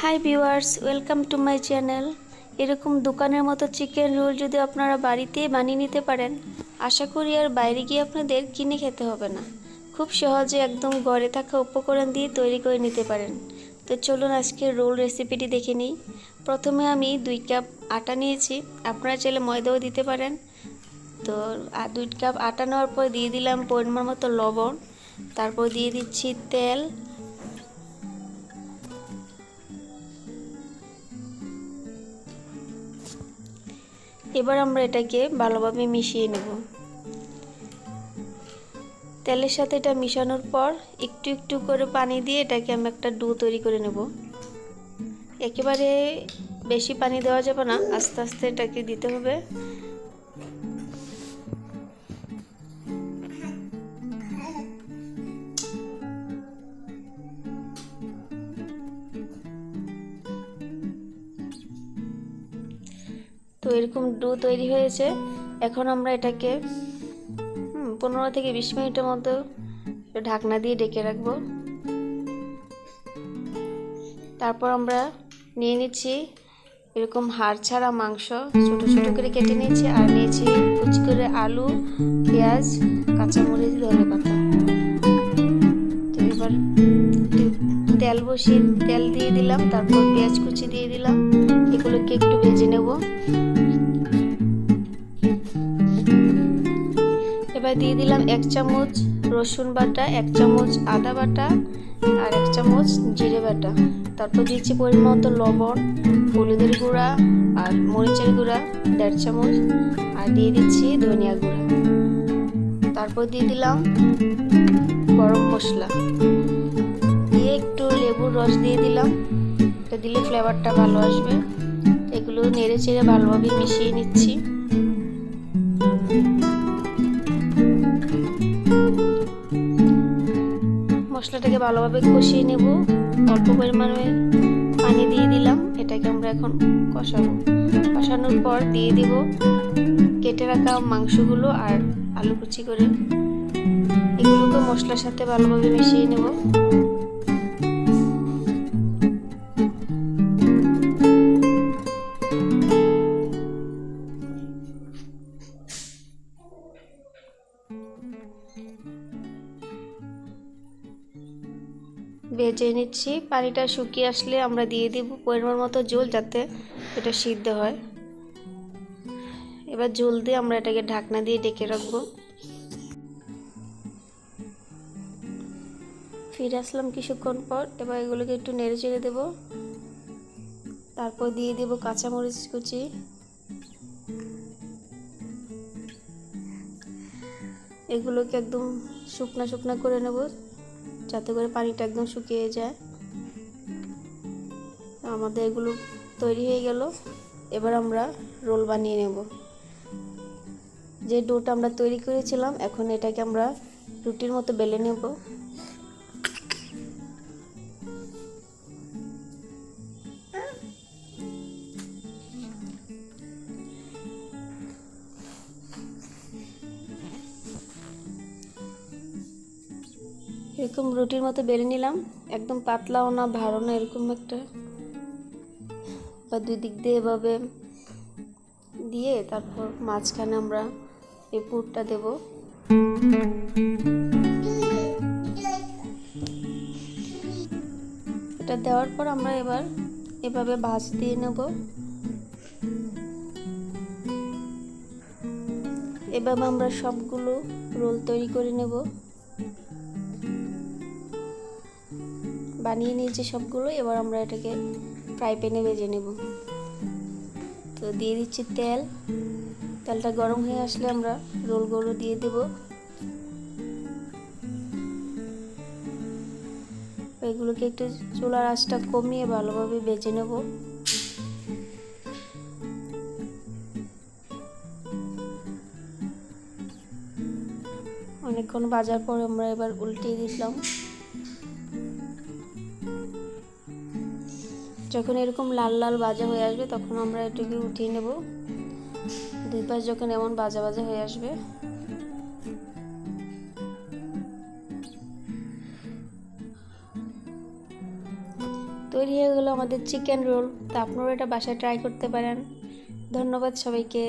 Hi viewers welcome to my channel এরকম দোকানের মতো চিকেন রোল যদি আপনারা বাড়িতেই বানিয়ে নিতে পারেন, আশা করি আর বাইরে গিয়ে আপনাদের কিনে খেতে হবে না। খুব সহজে একদম ঘরে থাকা উপকরণ দিয়ে তৈরি করে নিতে পারেন। তো চলুন আজকে রোল রেসিপিটি দেখে নিই। প্রথমে আমি দুই কাপ আটা নিয়েছি। আপনারা চাইলে ময়দাও দিতে পারেন। তো দুই কাপ আটা নেওয়ার পর দিয়ে দিলাম পরিমাণ মতো লবণ। তারপর দিয়ে দিচ্ছি তেল। এবার আমরা এটাকে ভালোভাবে মিশিয়ে নেব। তেলের সাথে এটা মিশানোর পর একটু একটু করে পানি দিয়ে এটাকে আমি একটা ডু তৈরি করে নেব। একেবারে বেশি পানি দেওয়া যাবে না, আস্তে আস্তে এটাকে দিতে হবে। এরকম ডু তৈরি হয়েছে। এখন আমরা এটাকে পনেরো থেকে বিশ মিনিটের মতো ঢাকনা দিয়ে ডেকে রাখব। তারপর আমরা নিয়ে নিচ্ছি এরকম হাড় ছাড়া মাংস। ছোটো ছোটো করে কেটে নিয়েছি আর নিয়েছি কুচি করে আলু, পেঁয়াজ, কাঁচামরিচ ধনে পাতা তো এবার তেল বসিয়ে তেল দিয়ে দিলাম, তারপর পেঁয়াজ কুচি দিয়ে দিলাম। এগুলোকে একটু ভেজে নেব। এবার দিয়ে দিলাম এক চামচ রসুন বাটা, এক চামচ আদা বাটা আর এক চামচ জিরে বাটা। তারপর দিচ্ছি পরিমাণ মতো লবণ, হলুদের গুঁড়া আর মরিচের গুঁড়া, দেড় চামচ। আর দিয়ে দিচ্ছি ধনিয়া গুঁড়া। তারপর দিয়ে দিলাম গরম মশলা। দিয়ে একটু লেবুর রস দিয়ে দিলাম। এটা দিলে ফ্লেভারটা ভালো আসবে। এগুলো নেড়ে চেড়ে ভালোভাবে মিশিয়ে নিচ্ছি। মশলাটাকে ভালোভাবে কষিয়ে নেব। অল্প পরিমাণে পানি দিয়ে দিলাম। এটাকে আমরা এখন কষাবো। কষানোর পর দিয়ে দিব কেটে রাখা মাংসগুলো আর আলু কুচি করে। এগুলোকে মশলার সাথে ভালোভাবে মিশিয়ে নেব। ভেজে নিচ্ছি। পানিটা শুকিয়ে আসলে আমরা দিয়ে দিব পরিমাণ মতো জল যাতে এটা সিদ্ধ হয়। এবার জল দিয়ে আমরা এটাকে ঢাকনা দিয়ে ডেকে রাখব। ফিরে আসলাম কিছুক্ষণ পর। এবার এগুলোকে একটু নেড়ে চেড়ে দেবো। তারপর দিয়ে দেবো কাঁচামরিচ কুচি। এগুলোকে একদম শুকনা শুকনা করে নেব। যাতে করে পানিটা একদম শুকিয়ে যায়। আমাদের এগুলো তৈরি হয়ে গেল। এবার আমরা রোল বানিয়ে নেব। যে ডোটা আমরা তৈরি করেছিলাম, এখন এটাকে আমরা রুটির মতো বেলে নেব। এরকম রুটির মতো বেলে নিলাম। একদম পাতলাও না ভালো না, এরকম একটা। বা দুই দিক দিয়ে এভাবে দিয়ে তারপর মাঝখানে আমরা এই পুরটা দেব। এটা দেওয়ার পর আমরা এবার এভাবে ভাজ দিয়ে নেব। এভাবে আমরা সবগুলো রোল তৈরি করে নেব। বানিয়ে নিয়েছি সবগুলো, এবার আমরা এটাকে ফ্রাই প্যানে ভেজে নেব। তো দিয়ে দিচ্ছি তেল। তেলটা গরম হয়ে আসলে আমরা রোলগুলো দিয়ে দেব। এগুলোকে একটু চুলার আঁচটা কমিয়ে ভালোভাবে বেজে নেব। অনেকক্ষণ বাজার পর আমরা এবার উল্টিয়ে দিলাম। যখন এরকম লাল লাল বাজা হয়ে আসবে, তখন আমরা এটাকে উঠিয়ে নেব। দুই পাশ যখন এমন বাজা বাজা হয়ে আসবে। তৈরি হয়ে গেল আমাদের চিকেন রোল তা আপনারা এটা বাসায় ট্রাই করতে পারেন। ধন্যবাদ সবাইকে।